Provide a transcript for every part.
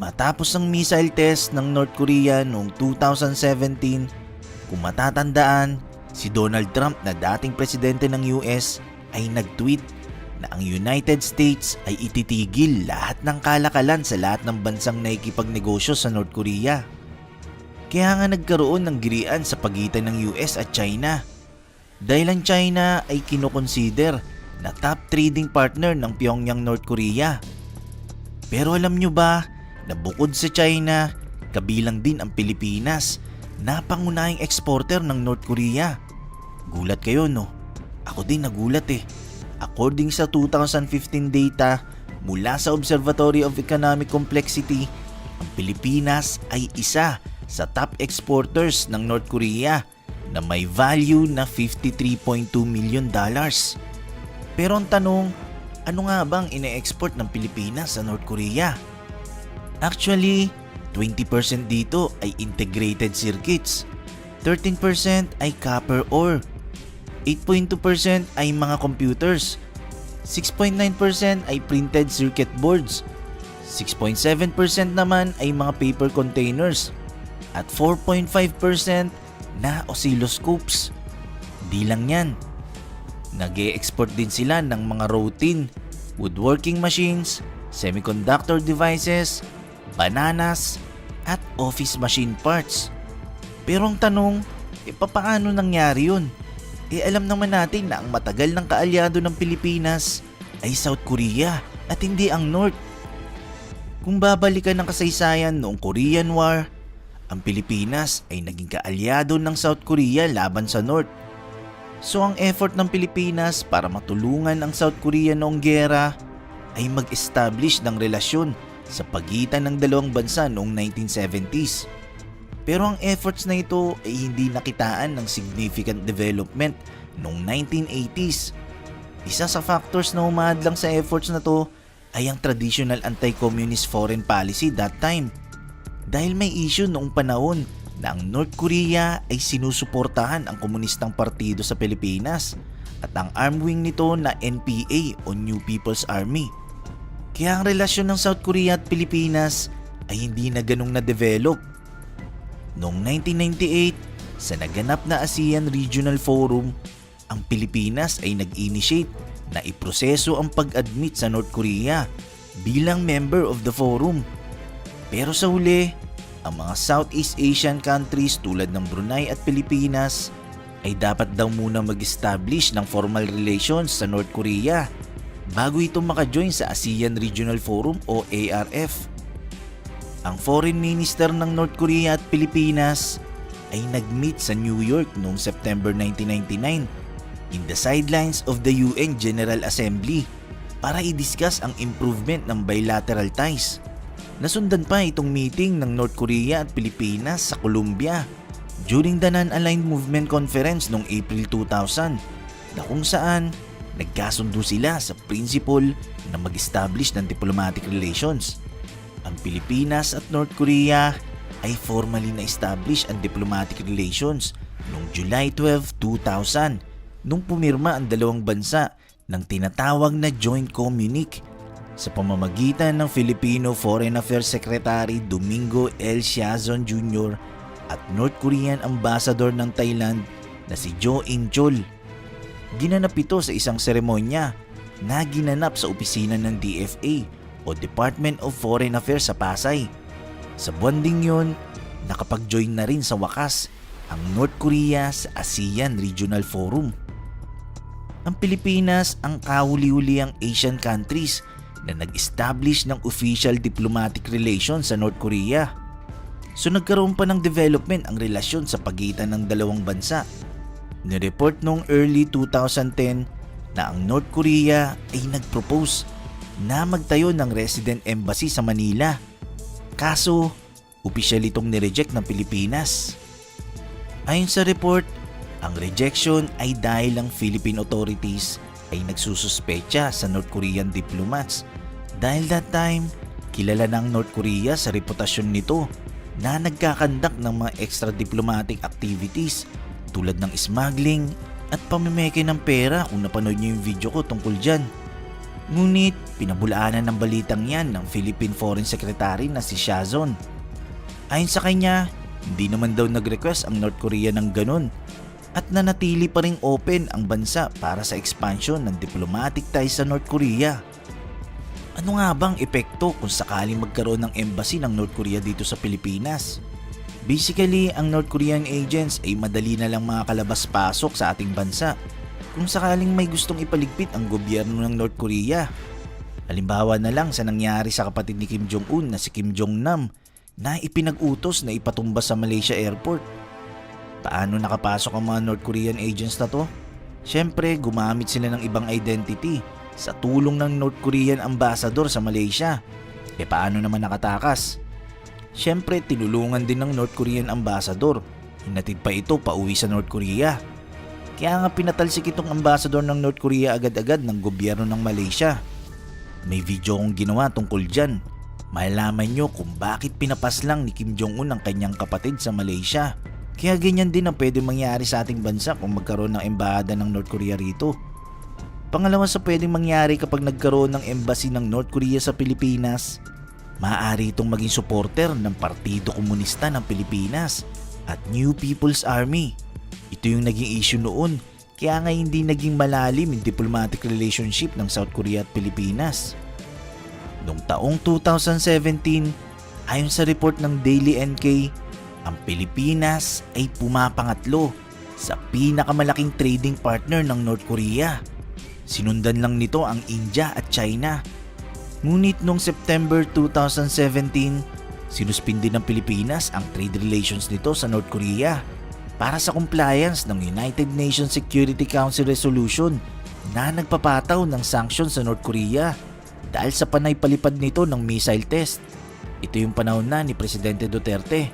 Matapos ang missile test ng North Korea noong 2017, kung matatandaan, si Donald Trump na dating presidente ng US ay nag-tweet na ang United States ay ititigil lahat ng kalakalan sa lahat ng bansang nakikipagnegosyo sa North Korea. Kaya nga nagkaroon ng girian sa pagitan ng US at China. Dahil ang China ay kinoconsider na top trading partner ng Pyongyang North Korea. Pero alam nyo ba na bukod sa China, kabilang din ang Pilipinas na pangunahing exporter ng North Korea. Gulat kayo no? Ako din nagulat eh. According sa 2015 data mula sa Observatory of Economic Complexity, ang Pilipinas ay isa sa top exporters ng North Korea na may value na 53.2 million dollars. Pero ang tanong, ano nga bang ine-export ng Pilipinas sa North Korea? Actually, 20% dito ay integrated circuits, 13% ay copper ore, 8.2% ay mga computers, 6.9% ay printed circuit boards, 6.7% naman ay mga paper containers, at 4.5% na oscilloscopes. Di lang yan. nag export din sila ng mga routine, woodworking machines, semiconductor devices, bananas, at office machine parts. Pero ang tanong, e papaano nangyari yun? E alam naman natin na ang matagal ng kaalyado ng Pilipinas ay South Korea at hindi ang North. Kung babalikan ng kasaysayan noong Korean War, ang Pilipinas ay naging kaalyado ng South Korea laban sa North. So ang effort ng Pilipinas para matulungan ang South Korea noong gera ay mag-establish ng relasyon sa pagitan ng dalawang bansa noong 1970s. Pero ang efforts na ito ay hindi nakitaan ng significant development noong 1980s. Isa sa factors na umadlang sa efforts na to ay ang traditional anti-communist foreign policy that time. Dahil may issue noong panahon na ang North Korea ay sinusuportahan ang komunistang partido sa Pilipinas at ang arm wing nito na NPA o New People's Army. Kaya ang relasyon ng South Korea at Pilipinas ay hindi na ganong na-develop. Noong 1998, sa naganap na ASEAN Regional Forum, ang Pilipinas ay nag-initiate na iproseso ang pag-admit sa North Korea bilang member of the forum. Pero sa huli, ang mga Southeast Asian countries tulad ng Brunei at Pilipinas ay dapat daw muna mag-establish ng formal relations sa North Korea bago ito maka-join sa ASEAN Regional Forum o ARF. Ang foreign minister ng North Korea at Pilipinas ay nag-meet sa New York noong September 1999 in the sidelines of the UN General Assembly para i-discuss ang improvement ng bilateral ties. Nasundan pa itong meeting ng North Korea at Pilipinas sa Colombia during the Non-Aligned Movement Conference noong April 2000 na kung saan nagkasundo sila sa principle na mag-establish ng diplomatic relations. Ang Pilipinas at North Korea ay formally na-establish ang diplomatic relations noong July 12, 2000 nung pumirma ang dalawang bansa ng tinatawag na Joint Communique sa pamamagitan ng Filipino Foreign Affairs Secretary Domingo L. Siazon Jr. at North Korean Ambassador ng Thailand na si Jo In-chol. Ginanap ito sa isang seremonya na ginanap sa opisina ng DFA o Department of Foreign Affairs sa Pasay. Sa buwan ding yun, nakapag-join na rin sa wakas ang North Korea sa ASEAN Regional Forum. Ang Pilipinas ang kahuli-huli ang Asian countries na nag-establish ng official diplomatic relations sa North Korea. So nagkaroon pa ng development ang relasyon sa pagitan ng dalawang bansa. Nireport noong early 2010 na ang North Korea ay nag-propose na magtayo ng resident embassy sa Manila. Kaso, opisyal itong nireject ng Pilipinas. Ayon sa report, ang rejection ay dahil ang Philippine authorities ay nagsususpecha sa North Korean diplomats dahil that time kilala ng North Korea sa reputasyon nito na nagkakandak ng mga extra diplomatic activities tulad ng smuggling at pamimeke ng pera kung napanood niyo yung video ko tungkol dyan. Ngunit pinabulaanan ng balitang yan ng Philippine Foreign Secretary na si Shazon. Ayon sa kanya, hindi naman daw nag-request ang North Korea ng ganun at nanatili pa ring open ang bansa para sa expansion ng diplomatic ties sa North Korea. Ano nga bang epekto kung sakaling magkaroon ng embassy ng North Korea dito sa Pilipinas? Basically, ang North Korean agents ay madali na lang makakalabas-pasok sa ating bansa kung sakaling may gustong ipaligpit ang gobyerno ng North Korea. Halimbawa na lang sa nangyari sa kapatid ni Kim Jong-un na si Kim Jong-nam na ipinag-utos na ipatumba sa Malaysia Airport. Paano nakapasok ang mga North Korean agents na to? Siyempre, gumamit sila ng ibang identity sa tulong ng North Korean ambassador sa Malaysia. E paano naman nakatakas? Siyempre, tinulungan din ng North Korean ambassador. Hinatid pa ito pauwi sa North Korea. Kaya nga pinatalsik itong ambassador ng North Korea agad-agad ng gobyerno ng Malaysia. May video kong ginawa tungkol dyan. Malalaman nyo kung bakit pinapas lang ni Kim Jong-un ang kanyang kapatid sa Malaysia. Kaya ganyan din ang pwede mangyari sa ating bansa kung magkaroon ng embahada ng North Korea rito. Pangalawa sa pwedeng mangyari kapag nagkaroon ng embassy ng North Korea sa Pilipinas, maaari itong maging supporter ng Partido Komunista ng Pilipinas at New People's Army. Ito yung naging issue noon, kaya nga hindi naging malalim yung diplomatic relationship ng South Korea at Pilipinas. Noong taong 2017, ayon sa report ng Daily NK, ang Pilipinas ay pumapangatlo sa pinakamalaking trading partner ng North Korea. Sinundan lang nito ang India at China. Ngunit noong September 2017, sinuspindi ng Pilipinas ang trade relations nito sa North Korea para sa compliance ng United Nations Security Council resolution na nagpapataw ng sanctions sa North Korea dahil sa panay palipad nito ng missile test. Ito yung panahon na ni Presidente Duterte.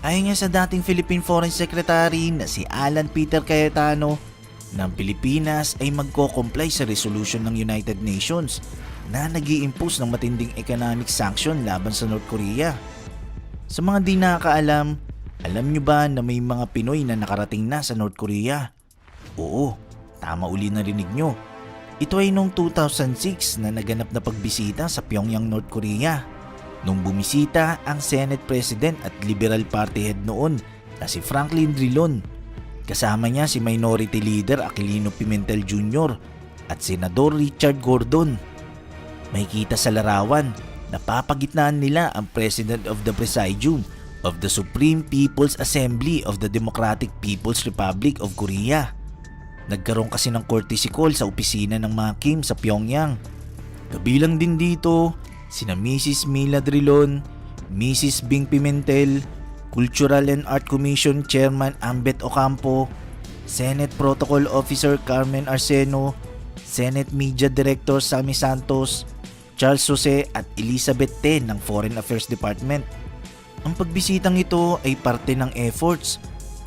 Ayon nga sa dating Philippine Foreign Secretary na si Alan Peter Cayetano, ng Pilipinas ay magko-comply sa resolution ng United Nations na nag impose ng matinding economic sanction laban sa North Korea. Sa mga di nakakaalam, alam nyo ba na may mga Pinoy na nakarating na sa North Korea? Oo, tama uli narinig nyo. Ito ay noong 2006 na naganap na pagbisita sa Pyongyang, North Korea. Nung bumisita ang Senate President at Liberal Party head noon na si Franklin Drilon. Kasama niya si Minority Leader Aquilino Pimentel Jr. at Senador Richard Gordon. May kita sa larawan na papagitnaan nila ang President of the Presidium of the Supreme People's Assembly of the Democratic People's Republic of Korea. Nagkaroon kasi ng courtesy call sa opisina ng mga Kim sa Pyongyang. Kabilang din dito sina Mrs. Mila Drilon, Mrs. Bing Pimentel, Cultural and Art Commission Chairman Ambet Ocampo, Senate Protocol Officer Carmen Arseno, Senate Media Director Sammy Santos, Charles Jose at Elizabeth T ng Foreign Affairs Department. Ang pagbisitang ito ay parte ng efforts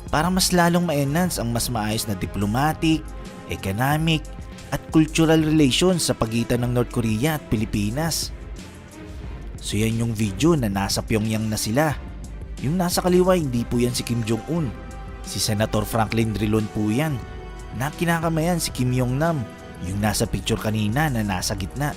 para mas lalong ma-enhance ang mas maayos na diplomatic, economic at cultural relations sa pagitan ng North Korea at Pilipinas. So yan yung video na nasa Pyongyang na sila. Yung nasa kaliwa hindi po yan si Kim Jong-un. Si Senator Franklin Drilon po yan. Na kinakamayan si Kim Yong-nam. Yung nasa picture kanina na nasa gitna.